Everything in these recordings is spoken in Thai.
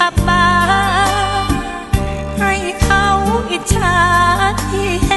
อับปาให้เขาอิจฉาที่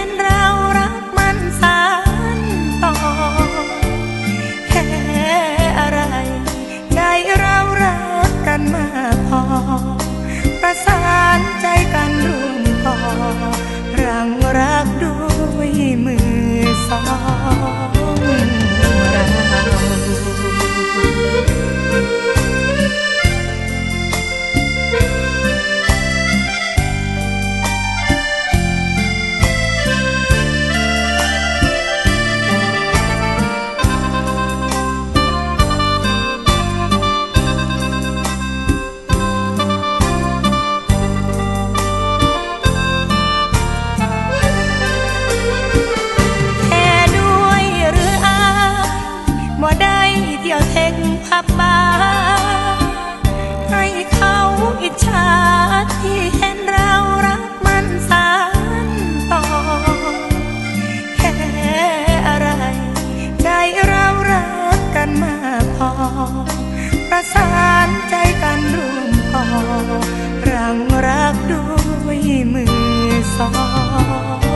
เที่ยวเทงพับบาให้เขาอิจฉาที่เห็นเรารักมันสานต่อ แค่อะไร ใจเรารักกันมาพอ ประสานใจกันร่วมพอรังรักด้วยมือสอง